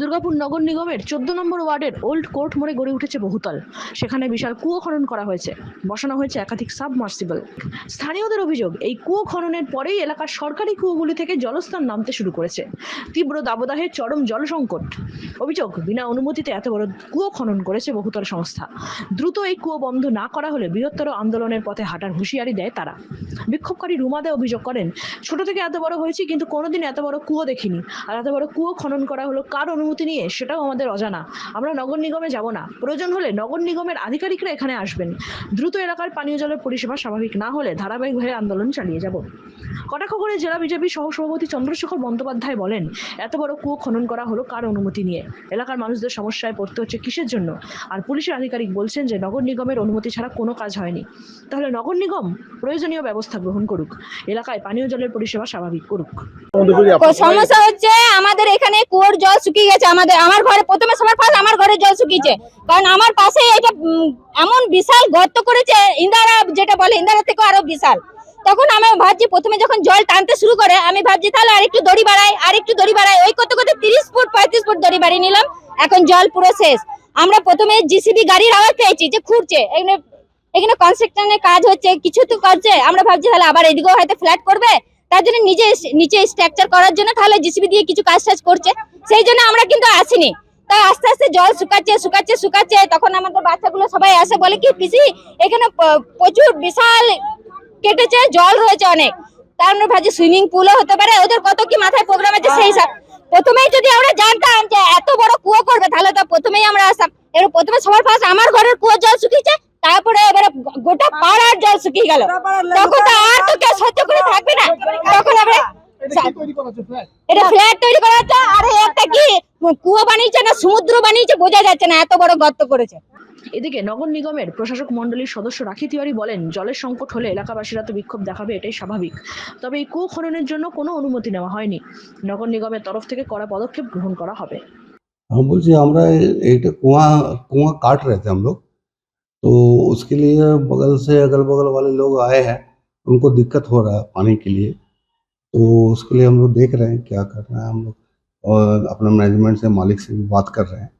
দুর্গাপুর নগর নিগমের চোদ্দ নম্বর ওয়ার্ডের ওল্ড কোর্ট মোড়ে গড়ে উঠেছে বহুতল। সেখানে বিশাল কুয়ো খনন করা হয়েছে। বসানো হয়েছে একাধিক সাবমার্সিবল। স্থানীয়দের অভিযোগ, এই কুয়ো খননের পরেই এলাকার সরকারি কুয়োগুলি থেকে জলস্তর নামতে শুরু করেছে। তীব্র দাবদাহে চরম জল সংকট অভিযোগ, বিনা অনুমতিতে এত বড় কুয়ো খনন করেছে বহুতল সংস্থা। দ্রুত এই কুয়ো বন্ধ না করা হলে বৃহত্তর আন্দোলনের পথে হাঁটার হুঁশিয়ারি দেয় তারা। বিক্ষোভকারী রুমাদে অভিযোগ করেন, ছোট থেকে এত বড় হয়েছি, কিন্তু কোনোদিন এত বড় কুয়ো দেখিনি। আর এত বড় কুয়ো খনন করা হলো কার অনুমতি? নিয়ে সেটাও আমাদের অজানা। আমরা নগর নিগমে যাব না। প্রয়োজন হলে নগর নিগমের আধিকারিকরা এখানে আসবেন। দ্রুত এলাকার পানীয় জলের পরিষেবা স্বাভাবিক না হলে ধারাবাহিকভাবে আন্দোলন চালিয়ে যাব। কটাক্ষ করে জেলা বিজেপি সহসভাপতি চন্দ্রশেখর বন্দ্যোপাধ্যায় বলেন, এত বড় কুয়ো খনন করা হলো কার অনুমতি নিয়ে? এলাকার মানুষদের সমস্যায় পড়তে হচ্ছে কিসের জন্য? আর পুলিশের আধিকারিক বলছেন যে, নগর নিগমের অনুমতি ছাড়া কোনো কাজ হয়নি। তাহলে নগর নিগম প্রয়োজনীয় ব্যবস্থা গ্রহণ করুক। এলাকায় পানীয় জলের পরিষেবা স্বাভাবিক করুক। সমস্যা হচ্ছে আমাদের এখানে কুয়োর জল শুকিয়ে গেছে, আমাদের আমার ঘরে প্রথমে সবার ফার্স্ট আমার ঘরে জল শুকিয়েছে। কারণ আমার পাশে এটা এমন বিশাল গর্ত করেছে, ইন্দারা যেটা বলে, ইন্দারা থেকে আরও বিশাল। তখন আমি ভাবছি প্রথমে যখন জল টানতে শুরু করে, আমি ভাবছি তাহলে আরেকটু দড়ি বাড়াই আরেকটু দড়ি বাড়াই। ওই করতে করতে তিরিশ ফুট, পঁয়ত্রিশ ফুট দড়ি বাড়িয়ে নিলাম। এখন জল পুরো শেষ। আমরা প্রথমে জিসিবি গাড়ির আওয়াজ পেয়েছি যে খুঁড়ছে। এখানে এখানে কনস্ট্রাকশনের কাজ হচ্ছে, কিছু তো করছে। আমরা ভাবছি তাহলে আবার এদিকেও হয়তো ফ্ল্যাট করবে। তার জন্য নিজে নিচে স্ট্রাকচার করার জন্য তাহলে জিসিবি দিয়ে কিছু কাজ টাজ করছে। সেই জন্য আমরা কিন্তু আসিনি। তাই আস্তে আস্তে জল শুকাচ্ছে শুকাচ্ছে শুকাচ্ছে। তখন আমাদের বাচ্চাগুলো সবাই আসে বলে কি, পিসি, এখানে প্রচুর বিশাল কেটেছে, জল রয়েছে অনেক। তার ভাবছি সুইমিং পুলও হতে পারে। ওদের কত কি মাথায় প্রোগ্রাম আছে সেই হিসাব প্রথমেই যদি আমরা জানতাম যে এত বড় কুয়ো করবে, তাহলে তো প্রথমেই আমরা আসতাম। এবার প্রথমে সবার ফার্স্ট আমার ঘরের কুয়োর জল শুকিয়েছে তারপরে এবারে গোটা পাড়ার জল শুকিয়ে গেল তখন তো আর তো কেউ সহ্য করে থাকবে না তখন আমরা এটা ফ্ল্যাট তৈরি করা হচ্ছে আর এই একটা কি কুয়ো বানিয়েছে না সমুদ্র বানিয়েছে বোঝা যাচ্ছে না এত বড় গর্ত করেছে এদিকে নগর নিগমের প্রশাসক মণ্ডলীর সদস্য রাখি তিওয়ারি বলেন জলের সংকট হলে এলাকাবাসীরা তো বিক্ষোভ দেখাবে এটাই স্বাভাবিক তবে এই কুয়ো খননের জন্য কোনো অনুমতি নেওয়া হয়নি নগর নিগমের তরফ থেকে কড়া পদক্ষেপ গ্রহণ করা হবে हम बोलते আমরা एक कुआं कुआं काट रहे थे हम लोग तो उसके लिए बगल से अगल बगल वाले लोग आए हैं। उनको दिक्कत हो रहा है पानी के लिए। तो उसके लिए हम लोग देख रहे हैं क्या कर रहे हैं हम लोग। और अपना मैनेजमेंट से मालिक से भी बात कर रहे हैं।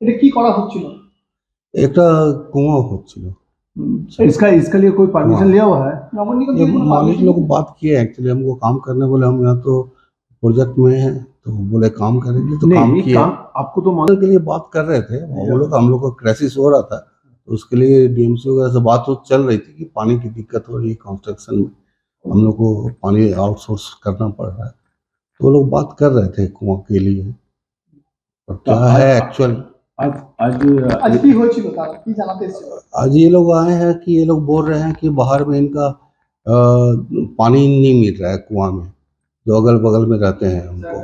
এটা কি हो হচ্ছিল हम्म, इसका इसके लिए कोई परमिशन हाँ। लिया हुआ है? ये मालिक लोग बात किए एक्चुअली हमको काम करने बोले हम यहाँ तो प्रोजेक्ट में है तो बोले काम करेंगे तो काम किया आपको तो मालिक के लिए बात कर रहे थे वो लोग हम लोग को क्राइसिस हो रहा था। उसके लिए डीएमसी वगैरह से बात तो चल रही थी कि पानी की दिक्कत हो रही है कंस्ट्रक्शन में हम लोग को पानी आउटसोर्स करना पड़ रहा है तो वो लोग बात कर रहे थे कुआं के लिए और क्या है एक्चुअल आज आज আজ কি হয়েছিল তার কি জানাতে এসেছিল आज ये लोग आए हैं कि ये लोग बोल रहे हैं कि बाहर में इनका अ, पानी नहीं मिल रहा है कुआं में जो अगल बगल में रहते हैं उनको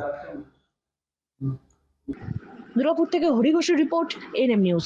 দুর্গাপুর থেকে হরি ঘোষের রিপোর্ট এনএম নিউজ